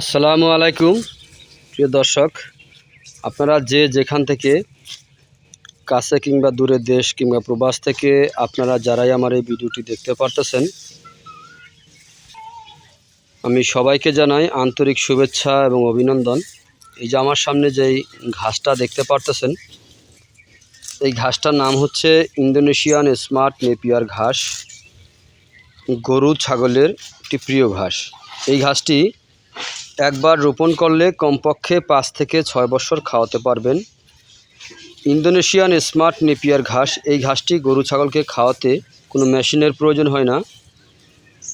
আসসালামু আলাইকুম, প্রিয় দর্শক। আপনারা যে যেখান থেকে কাছে কিংবা দূরের দেশ কিংবা প্রবাস থেকে আপনারা যারাই আমার এই ভিডিওটি দেখতে পারতেছেন, আমি সবাইকে জানাই আন্তরিক শুভেচ্ছা এবং অভিনন্দন। এই যে আমার সামনে যেই ঘাসটা দেখতে পারতেছেন, এই ঘাসটার নাম হচ্ছে ইন্দোনেশিয়ান স্মার্ট নেপিয়ার ঘাস। গরু, ছাগলের একটি প্রিয় ঘাস। এই ঘাসটি একবার রোপণ করলে কমপক্ষে পাঁচ থেকে ছয় বছর খাওয়াতে পারবেন। ইন্দোনেশিয়ান স্মার্ট নেপিয়ার ঘাস, এই ঘাসটি গরু ছাগলকে খাওয়াতে কোনো মেশিনের প্রয়োজন হয় না।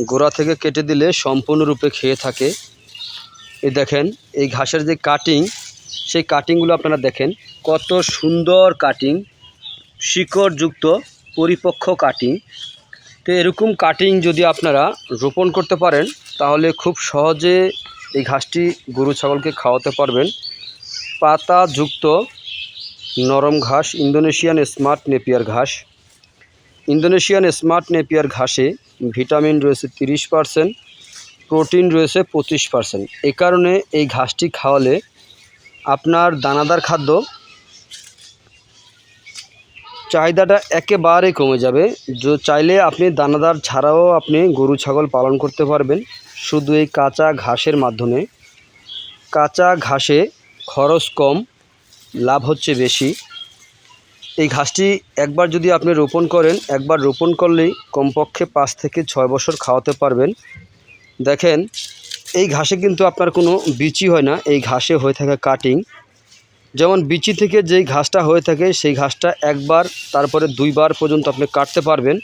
গোড়া থেকে কেটে দিলে সম্পূর্ণরূপে খেয়ে থাকে। এই দেখেন, এই ঘাসের যে কাটিং, সেই কাটিংগুলো আপনারা দেখেন, কত সুন্দর কাটিং, শিকড়যুক্ত পরিপক্ক কাটিং। তো এরকম কাটিং যদি আপনারা রোপণ করতে পারেন, তাহলে খুব সহজে এই ঘাসটি গরু, ছাগলকে খাওয়াতে পারবেন। পাতাযুক্ত নরম ঘাস, ইন্দোনেশিয়ান স্মার্ট নেপিয়ার ঘাস। ইন্দোনেশিয়ান স্মার্ট নেপিয়ার ঘাসে ভিটামিন রয়েছে তিরিশ পারসেন্ট, প্রোটিন রয়েছে পঁচিশ পারসেন্ট। এ কারণে এই ঘাসটি খাওয়ালে আপনার দানাদার খাদ্য চাহিদাটা একেবারে কমে যাবে। চাইলে আপনি দানাদার ছাড়াও আপনি গরু, ছাগল পালন করতে পারবেন। শুধু এই কাঁচা ঘাসের মাধ্যমে। কাঁচা ঘাসে খরচ কম, লাভ হচ্ছে বেশি। এই ঘাসটি একবার যদি আপনি রোপণ করেন, একবার রোপণ করলেই কমপক্ষে পাঁচ থেকে ছয় বছর খাওয়াতে পারবেন। দেখেন, এই ঘাসে কিন্তু আপনার কোনো বিচি হয় না, এই ঘাসে হয়ে থাকে কাটিং। যেমন বিচি থেকে যেই ঘাসটা হয়ে থাকে, সেই ঘাসটা একবার, তারপরে দুইবার পর্যন্ত আপনি কাটতে পারবেন।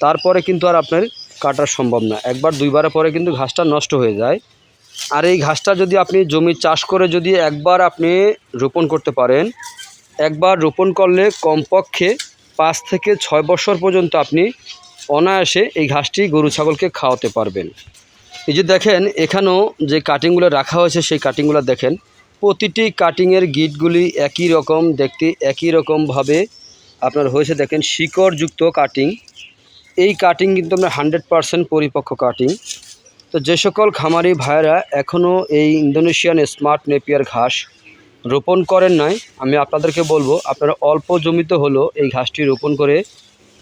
তারপরে কিন্তু আর আপনার কাটা সম্ভব না। একবার দুইবারের পরে কিন্তু ঘাসটা নষ্ট হয়ে যায়। আর এই ঘাসটা যদি আপনি জমি চাষ করে যদি একবার আপনি রোপণ করতে পারেন, একবার রোপণ করলে কমপক্ষে পাঁচ থেকে ছয় বছর পর্যন্ত আপনি অনায়াসে এই ঘাসটি গরু ছাগলকে খাওয়াতে পারবেন। এই যে দেখেন, এখানেও যে কাটিংগুলো রাখা হয়েছে, সেই কাটিংগুলো দেখেন। প্রতিটি কাটিংয়ের গিটগুলি একই রকম, দেখতে একই রকমভাবে আপনার হয়েছে, দেখেন শিকড়যুক্ত কাটিং এই কাটিং কিন্তু আমরা হান্ড্রেড পারসেন্ট পরিপক্ক কাটিং তো যে সকল খামারি ভাইয়েরা এখনও এই ইন্দোনেশিয়ান স্মার্ট নেপিয়ার ঘাস রোপণ করেন নাই, আমি আপনাদেরকে বলব, আপনারা অল্প জমিতে হলেও এই ঘাসটি রোপণ করে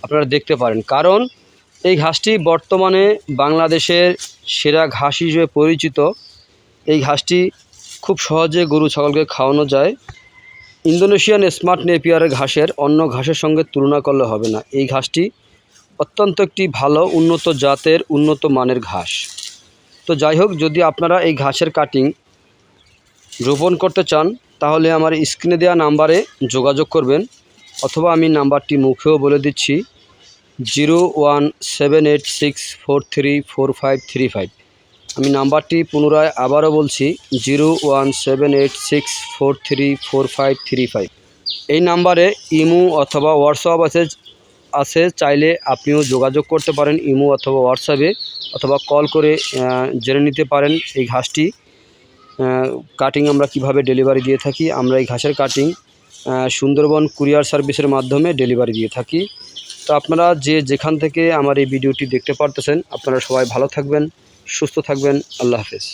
আপনারা দেখতে পারেন। কারণ এই ঘাসটি বর্তমানে বাংলাদেশের সেরা ঘাস হিসেবে পরিচিত। এই ঘাসটি খুব সহজে গরু, ছাগলকে খাওয়ানো যায়। ইন্দোনেশিয়ান স্মার্ট নেপিয়ারের ঘাসের অন্য ঘাসের সঙ্গে তুলনা করলে হবে না। এই ঘাসটি অত্যন্ত একটি ভালো, উন্নত জাতের, উন্নত মানের ঘাস। তো যাই হোক, যদি আপনারা এই ঘাসের কাটিং রোপণ করতে চান, তাহলে আমার স্ক্রিনে দেওয়া নাম্বারে যোগাযোগ করবেন, অথবা আমি নাম্বারটি মুখেও বলে দিচ্ছি zero one seven eight six four three four five three five আমি নাম্বারটি পুনরায় আবারও বলছি zero one seven eight six four three four five three five এই নাম্বারে ইমো অথবা হোয়াটসঅ্যাপ আছে আছে, চাইলে আপনিও যোগাযোগ করতে পারেন ইমো অথবা হোয়াটসঅ্যাপে অথবা কল করে জেনে নিতে পারেন এই ঘাসটি। কাটিং আমরা কীভাবে ডেলিভারি দিয়ে থাকি, আমরা এই ঘাসের কাটিং সুন্দরবন কুরিয়ার সার্ভিসের মাধ্যমে ডেলিভারি দিয়ে থাকি। তো আপনারা যে যেখান থেকে আমার এই ভিডিওটি দেখতে পারতেছেন, আপনারা সবাই ভালো থাকবেন, সুস্থ থাকবেন, আল্লাহ হাফেজ।